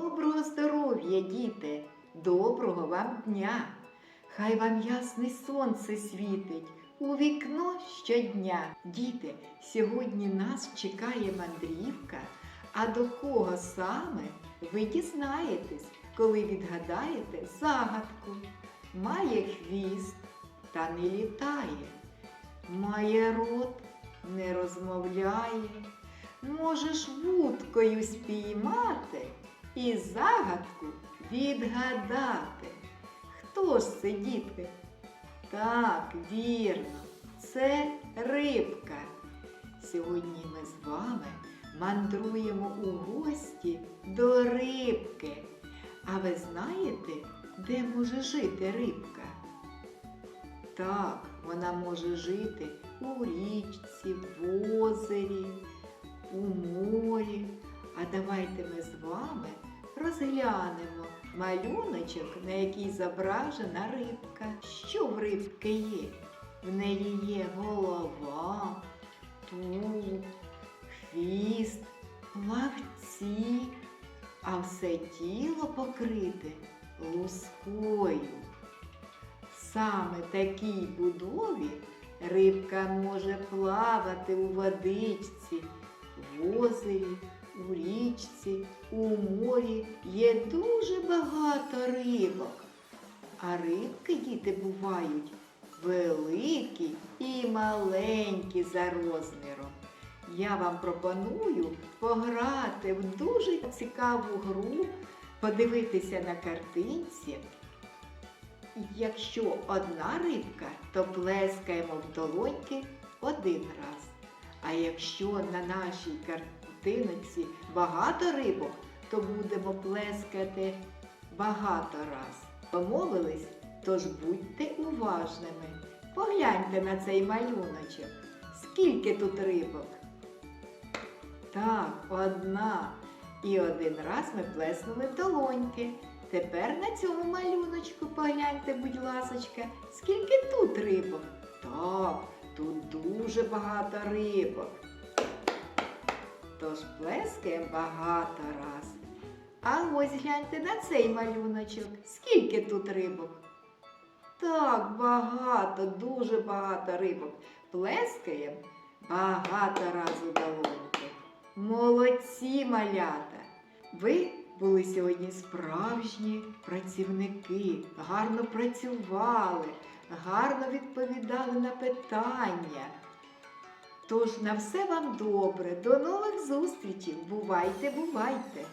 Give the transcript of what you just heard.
Доброго здоров'я, діти, доброго вам дня. Хай вам ясне сонце світить у вікно щодня. Діти, сьогодні нас чекає мандрівка, а до кого саме ви дізнаєтесь, коли відгадаєте загадку. Має хвіст та не літає, має рот, не розмовляє. Можеш вудкою спіймати і загадку відгадати. Хто ж це, дітки? Так, вірно, це рибка. Сьогодні ми з вами мандруємо у гості до рибки. А ви знаєте, де може жити рибка? Так, вона може жити у річці, в озері, у морі. А давайте ми з вами розглянемо малюночок, на який зображена рибка. Що в рибки є? В неї є голова, тулуб, хвіст, плавці, а все тіло покрите лускою. Саме такій будові рибка може плавати у водичці, в озері, у річці, у морі є дуже багато рибок. А рибки діти бувають великі і маленькі за розміром. Я вам пропоную пограти в дуже цікаву гру, подивитися на картинці. Якщо одна рибка, то плескаємо в долоньки один раз. А якщо на нашій картинці багато рибок, то будемо плескати багато раз. Помовились? Тож будьте уважними. Погляньте на цей малюночок. Скільки тут рибок? Так, одна. І один раз ми плеснули в долоньки. Тепер на цьому малюночку погляньте, будь ласочка, скільки тут рибок? Так, тут дуже багато рибок. Тож плескаємо багато раз. А ось гляньте на цей малюночок. Скільки тут рибок? Так, багато, дуже багато рибок. Плескаємо багато раз у долоньки. Молодці малята! Ви були сьогодні справжні працівники, гарно працювали, гарно відповідали на питання. Тож на все вам добре, до нових зустрічей. Бувайте, бувайте!